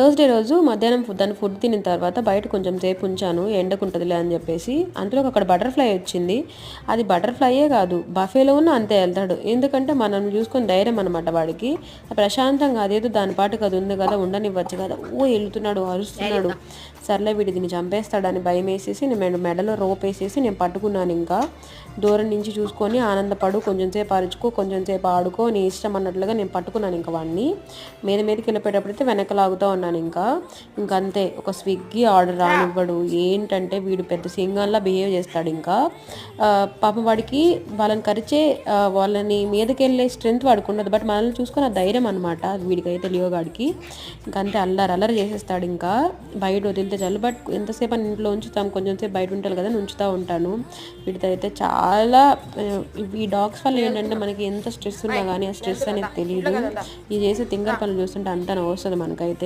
Thursday రోజు మధ్యాహ్నం food దాన్ని ఫుడ్ తిన్న తర్వాత బయట కొంచెం సేపు ఉంచాను ఎండకుంటుందిలే అని చెప్పేసి. అందులో అక్కడ బటర్ఫ్లై వచ్చింది. అది బటర్ఫ్లైయే కాదు బఫేలో ఉన్న అంతే వెళ్తాడు. ఎందుకంటే మనం చూసుకొని ధైర్యం అనమాట వాడికి. ప్రశాంతంగా అదేదో దాని పాటుకు అది ఉంది కదా ఉండనివ్వచ్చు కదా. ఓ వెళ్తున్నాడు అరుస్తున్నాడు. సర్లే వీడి దీన్ని చంపేస్తాడని భయం వేసేసి నేను మెడలో రోప్ వేసేసి నేను పట్టుకున్నాను ఇంకా. దూరం నుంచి చూసుకొని ఆనందపడు కొంచెం సేపు అరుచుకో కొంచెం సేపు ఆడుకో నీ ఇష్టం అన్నట్లుగా నేను పట్టుకున్నాను ఇంకా వాడిని. మీద మీదకి వెళ్ళిపోయేటప్పుడైతే వెనక లాగుతూ ఉన్నాను ఇంకా ఇంకా. అంతే ఒక స్విగ్గీ ఆర్డర్ రానివ్వడు. ఏంటంటే వీడు పెద్ద సింగంలా బిహేవ్ చేస్తాడు ఇంకా. పాపం వాడికి వాళ్ళని కరిచే వాళ్ళని మీదకి వెళ్ళే స్ట్రెంత్ వాడికి ఉండదు. బట్ మనల్ని చూసుకున్న ధైర్యం అనమాట వీడికైతే లియోగాడికి ఇంకా అంతే అల్లరి అల్లరి చేసేస్తాడు ఇంకా. బయట వదిలితే చాలు. బట్ ఎంతసేపు అని ఇంట్లో ఉంచుతాం. కొంచెం సేపు బయట ఉంటాను కదా ఉంచుతూ ఉంటాను. వీటితో అయితే చాలా ఈ డాగ్స్ వల్ల ఏంటంటే మనకి ఎంత స్ట్రెస్ ఉన్నా కానీ ఆ స్ట్రెస్ అనేది తెలియదు ఇది చేసే తింగర్ పనులు చూస్తుంటే అంతా వస్తుంది మనకైతే.